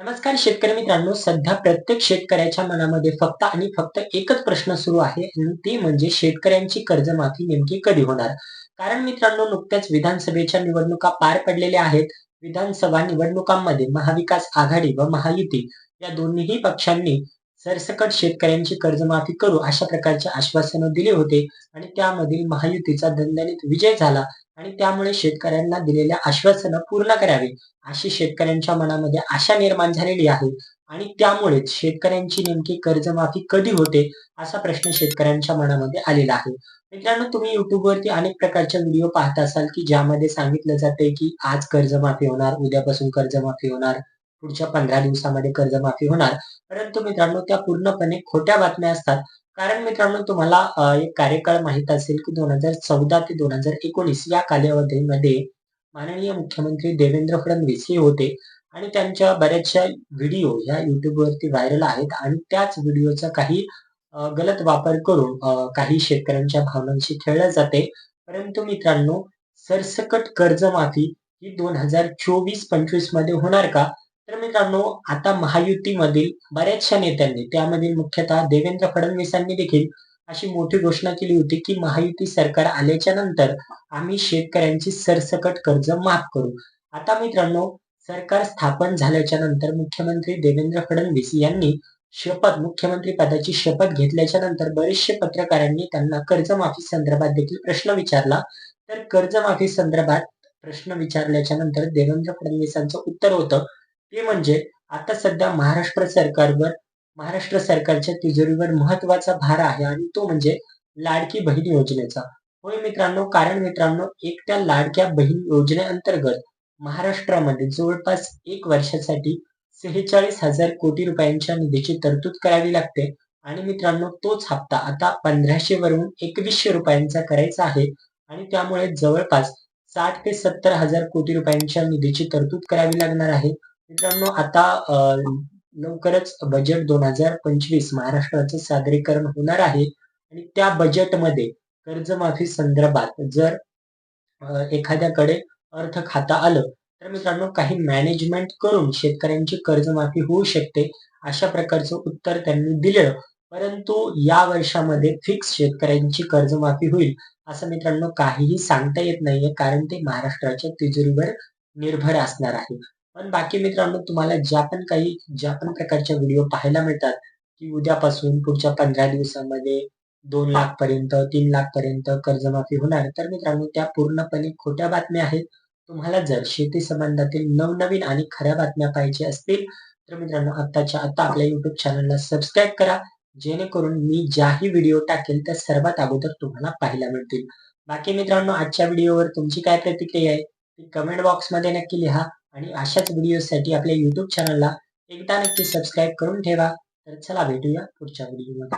नमस्कार शेतकरी मित्रांनो सध्या प्रत्येक शेतकऱ्याच्या मनामध्ये फक्त आणि फक्त एकच प्रश्न सुरू आहे आणि ते म्हणजे शेतकऱ्यांची कर्जमाफी नेमकी कधी होणार? कारण मित्रांनो नुकत्याच विधानसभेच्या निवडणुका पार पडलेल्या आहेत. विधानसभा निवडणुकांमध्ये महाविकास आघाडी व महायुती या दोन्हीही पक्षांनी सरसकट शेतकऱ्यांची कर्जमाफी करू अशा प्रकारचे आश्वासनं दिले होते आणि त्यामधील महायुतीचा दणदणीत विजय झाला. आणि त्यामुळे शेतकऱ्यांना दिलेल्या आश्वासनं पूर्ण करावी अशी शेतकऱ्यांच्या मनामध्ये आशा निर्माण झालेली आहे. आणि त्यामुळेच शेतकऱ्यांची नेमकी कर्जमाफी कधी होते असा प्रश्न शेतकऱ्यांच्या मनामध्ये आलेला आहे. मित्रांनो तुम्ही युट्यूबवरती अनेक प्रकारच्या व्हिडिओ पाहत असाल की ज्यामध्ये सांगितलं जाते की आज कर्जमाफी होणार उद्यापासून कर्जमाफी होणार पुढच्या पंधरा दिवसामध्ये कर्जमाफी होणार. परंतु मित्रांनो त्या पूर्णपणे खोट्या बातम्या असतात. कारण मित्रांनो तुम्हाला एक कार्यकाळ माहीत असेल की दोन हजार चौदा ते दोन हजार एकोणीस या कालावधीमध्ये माननीय मुख्यमंत्री देवेंद्र फडणवीस हे होते. आणि त्यांच्या बऱ्याचशा व्हिडिओ ह्या युट्यूबवरती व्हायरल आहेत. आणि त्याच व्हिडिओचा काही गलत वापर करून काही शेतकऱ्यांच्या भावनांशी खेळल्या जाते. परंतु मित्रांनो सरसकट कर्जमाफी ही दोन हजार चोवीस पंचवीसमध्ये होणार का? तर मित्रांनो आता महायुतीमधील बऱ्याचशा नेत्यांनी त्यामधील मुख्यतः देवेंद्र फडणवीसांनी देखील अशी मोठी घोषणा केली होती की महायुती सरकार आल्याच्यानंतर आम्ही शेतकऱ्यांची सरसकट कर्ज माफ करू. आता मित्रांनो सरकार स्थापन झाल्याच्यानंतर मुख्यमंत्री देवेंद्र फडणवीस यांनी शपथ मुख्यमंत्री पदाची शपथ घेतल्याच्या नंतर बरेचसे पत्रकारांनी त्यांना कर्जमाफी संदर्भात देखील प्रश्न विचारला. तर कर्जमाफी संदर्भात प्रश्न विचारल्याच्या नंतर देवेंद्र फडणवीसांचं उत्तर होतं. ते म्हणजे आता सध्या महाराष्ट्र सरकारवर महाराष्ट्र सरकारच्या तिजोरीवर महत्त्वाचा भार आहे आणि तो म्हणजे लाडकी बहीण योजनेचा. होय मित्रांनो कारण मित्रांनो एक त्या लाडक्या बहीण योजनेअंतर्गत महाराष्ट्रामध्ये जवळपास एक वर्षासाठी सेहेचाळीस हजार कोटी रुपयांच्या निधीची तरतूद करावी लागते. आणि मित्रांनो तोच हप्ता आता पंधराशे वरून एकवीसशे रुपयांचा करायचा आहे. आणि त्यामुळे जवळपास साठ ते सत्तर हजार कोटी रुपयांच्या निधीची तरतूद करावी लागणार आहे. मित्रांनो आता लवकरच बजेट दोन हजार पंचवीस महाराष्ट्राचं सादरीकरण होणार आहे. आणि त्या बजेटमध्ये कर्जमाफी संदर्भात जर एखाद्याकडे अर्थ खाता आलं तर मित्रांनो काही मॅनेजमेंट करून शेतकऱ्यांची कर्जमाफी होऊ शकते अशा प्रकारचं उत्तर त्यांनी दिलं परंतु या वर्षामध्ये फिक्स शेतकऱ्यांची कर्जमाफी होईल असं मित्रांनो काहीही सांगता येत नाहीये कारण ते महाराष्ट्राच्या तिजोरीवर निर्भर असणार आहे. पण बाकी मित्रांनो तुम्हाला ज्या पण काही ज्या पण प्रकारच्या व्हिडिओ पाहायला मिळतात की उद्यापासून पुढच्या पंधरा दिवसामध्ये दोन लाख पर्यंत तीन लाख पर्यंत कर्जमाफी होणार. तर मित्रांनो त्या पूर्णपणे खोट्या बातम्या आहेत. तुम्हाला जर शेती संबंधातील नवनवीन आणि खऱ्या बातम्या पाहिजे असतील तर मित्रांनो आत्ताच्या आता आपल्या युट्यूब चॅनलला सबस्क्राईब करा. जेणेकरून मी ज्याही व्हिडिओ टाकेल त्या सर्वात अगोदर तुम्हाला पाहायला मिळतील. बाकी मित्रांनो आजच्या व्हिडिओवर तुमची काय प्रतिक्रिया आहे ती कमेंट बॉक्समध्ये नक्की लिहा. आणि अशाच व्हिडिओसाठी आपल्या यूट्यूब चॅनलला एकदा नक्की सबस्क्राईब करून ठेवा. तर चला भेटूया पुढच्या व्हिडिओमध्ये